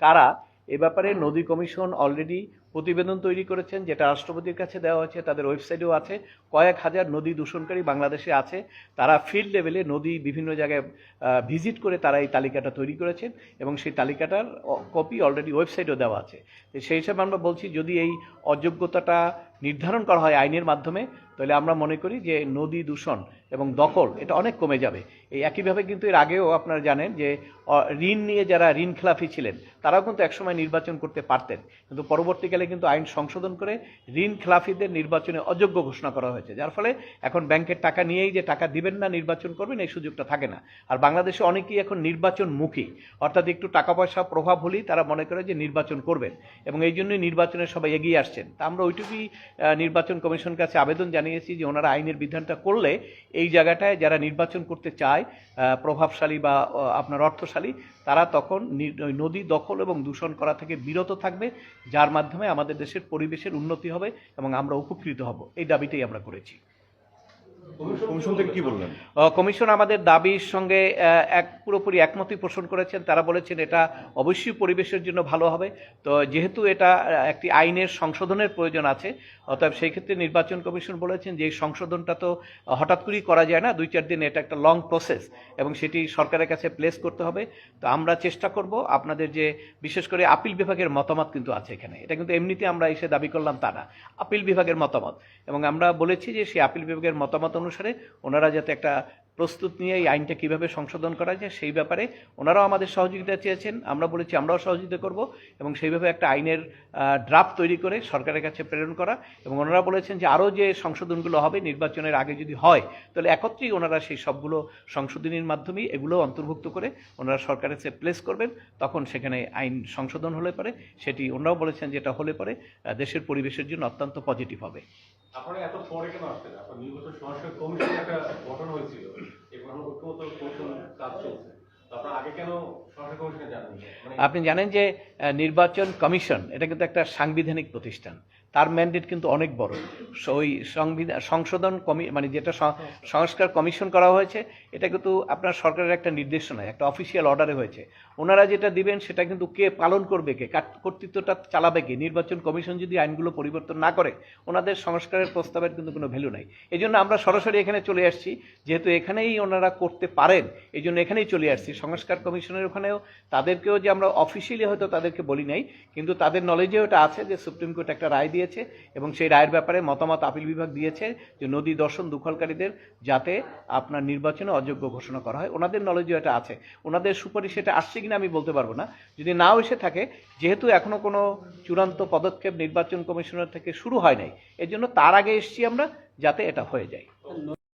কারা এ ব্যাপারে নদী কমিশন অলরেডি প্রতিবেদন তৈরি করেছেন, যেটা রাষ্ট্রপতির কাছে দেওয়া হয়েছে, তাদের ওয়েবসাইটেও আছে। কয়েক হাজার নদী দূষণকারী বাংলাদেশে আছে। তারা ফিল্ড লেভেলে নদী বিভিন্ন জায়গায় ভিজিট করে তারা এই তালিকাটা তৈরি করেছেন এবং সেই তালিকাটার কপি অলরেডি ওয়েবসাইটেও দেওয়া আছে। সেই হিসাবে আমরা বলছি, যদি এই অযোগ্যতাটা নির্ধারণ করা হয় আইনের মাধ্যমে, তাহলে আমরা মনে করি যে নদী দূষণ এবং দখল, এটা অনেক কমে যাবে। এই একইভাবে কিন্তু এর আগেও আপনারা জানেন যে ঋণ নিয়ে যারা ঋণ খেলাফি ছিলেন, তারাও কিন্তু একসময় নির্বাচন করতে পারতেন। কিন্তু পরবর্তীকালে কিন্তু আইন সংশোধন করে ঋণ খেলাফিদের নির্বাচনে অযোগ্য ঘোষণা করা হয়েছে। যার ফলে এখন ব্যাংকের টাকা নিয়েই যে টাকা দিবেন না, নির্বাচন করবেন, এই সুযোগটা থাকে না। আর বাংলাদেশে অনেকেই এখন নির্বাচনমুখী। অর্থাৎ একটু টাকা পয়সা প্রভাব হলেই তারা মনে করে যে নির্বাচন করবেন। এবং এই জন্যই নির্বাচনে সবাই এগিয়ে আসছেন। তা আমরা ওইটুকুই নির্বাচন কমিশন কাছে আবেদন জানিয়েছি যে ওনারা আইনের বিধানটা করলে এই জায়গাটায় যারা নির্বাচন করতে চায় প্রভাবশালী বা আপনার অর্থশালী তারা তখন নদী দখল এবং দূষণ করা থেকে বিরত থাকবে, যার মাধ্যমে আমাদের দেশের পরিবেশের উন্নতি হবে এবং আমরা উপকৃত হব। এই দাবিটাই আমরা করেছি। কমিশন থেকে কি বললেন? কমিশন আমাদের দাবির সঙ্গে এক পুরোপুরি একমতই পোষণ করেছেন। তারা বলেছেন এটা অবশ্যই পরিবেশের জন্য ভালো হবে। তো যেহেতু এটা একটি আইনের সংশোধনের প্রয়োজন আছে অতএব সেই ক্ষেত্রে নির্বাচন কমিশন বলেছেন যে এই সংশোধনটা তো হঠাৎ করেই করা যায় না দুই চার দিন এটা একটা লং প্রসেস এবং সেটি সরকারের কাছে প্লেস করতে হবে। তো আমরা চেষ্টা করব আপনাদের যে বিশেষ করে আপিল বিভাগের মতামত কিন্তু আছে এখানে। এটা কিন্তু এমনিতে আমরা এসে দাবি করলাম তা না। আপিল বিভাগের মতামত। এবং আমরা বলেছি যে সেই আপিল বিভাগের মতামত অনুসারে ওনারা যাতে একটা প্রস্তুত নিয়ে এই আইনটা কীভাবে সংশোধন করা যায় সেই ব্যাপারে ওনারাও আমাদের সহযোগিতা চেয়েছেন। আমরা বলেছি আমরাও সহযোগিতা করব এবং সেইভাবে একটা আইনের ড্রাফট তৈরি করে সরকারের কাছে প্রেরণ করা এবং ওনারা বলেছেন যে আরও যে সংশোধনগুলো হবে নির্বাচনের আগে যদি হয়, তাহলে একত্রেই ওনারা সেই সবগুলো সংশোধনীর মাধ্যমেই এগুলো অন্তর্ভুক্ত করে ওনারা সরকারের কাছে প্লেস করবেন, তখন সেখানে আইন সংশোধন হলে পরে সেটি ওনারাও বলেছেন যে এটা হলে পরে দেশের পরিবেশের জন্য অত্যন্ত পজিটিভ হবে। আপনারা এত পরে কেন আসছেন আপনার নির্বাচন কমিশন একটা গঠন হয়েছিল এখন ঐক্যমত কমিশন কাজ চলছে তো আপনারা আগে কেন সংস্কার কমিশনে জানেন মানে আপনি জানেন যে নির্বাচন কমিশন, এটা কিন্তু একটা সাংবিধানিক প্রতিষ্ঠান। তার ম্যান্ডেট কিন্তু অনেক বড়। ওই সংবিধান সংশোধন কমি মানে যেটা সংস্কার কমিশন করা হয়েছে, এটা কিন্তু আপনার সরকারের একটা নির্দেশনায় একটা অফিসিয়াল অর্ডারে হয়েছে। ওনারা যেটা দিবেন, সেটা কিন্তু কে পালন করবে, কে কার- কর্তৃত্বটা চালাবে, কে নির্বাচন কমিশন যদি আইনগুলো পরিবর্তন না করে, ওনাদের সংস্কারের প্রস্তাবের কিন্তু কোনো ভ্যালু নাই। এই জন্য আমরা সরাসরি এখানে চলে আসছি, যেহেতু এখানেই ওনারা করতে পারেন এই জন্য এখানেই চলে আসছি। সংস্কার কমিশনের ওখানেও, তাদেরকেও যে আমরা অফিসিয়ালি হয়তো তাদেরকে বলি নাই, কিন্তু তাদের নলেজেও এটা আছে যে সুপ্রিম কোর্ট একটা রায় দিয়েছে এবং সেই রায়ের ব্যাপারে মতামত আপিল বিভাগ দিয়েছে যে নদী দর্শন দখলকারীদের যাতে আপনার নির্বাচনে অযোগ্য ঘোষণা করা হয়। ওনাদের নলেজেও এটা আছে। ওনাদের সুপারিশ এটা আসছে কিনা আমি বলতে পারব না। যদি নাও এসে থাকে, যেহেতু এখনও কোনো চূড়ান্ত পদক্ষেপ নির্বাচন কমিশনের থেকে শুরু হয় নাই এজন্য তার আগে এসছি আমরা যাতে এটা হয়ে যায়।